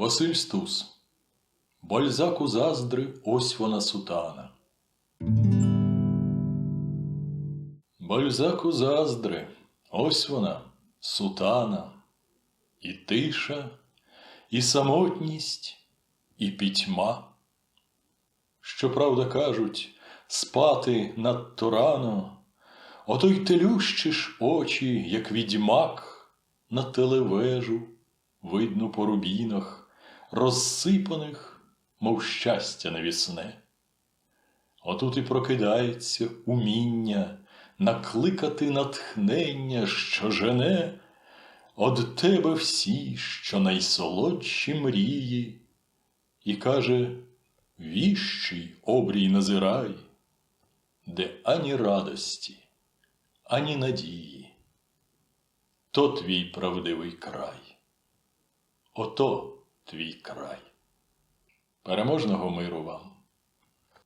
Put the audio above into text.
Василь Стус. Бальзаку заздри, ось вона сутана. Бальзаку заздри, ось вона сутана. І тиша, і самотність, і пітьма. Щоправда кажуть, спати надто рано, ото й телющиш очі, як відьмак, на телевежу, видно по рубінах, розсипаних, мов щастя навісне. Отут і прокидається уміння накликати натхнення, що жене од тебе всі, що найсолодші мрії, і каже віщий обрій назирай, де ані радості, ані надії. То твій правдивий край. Ото твій край. Переможного миру вам!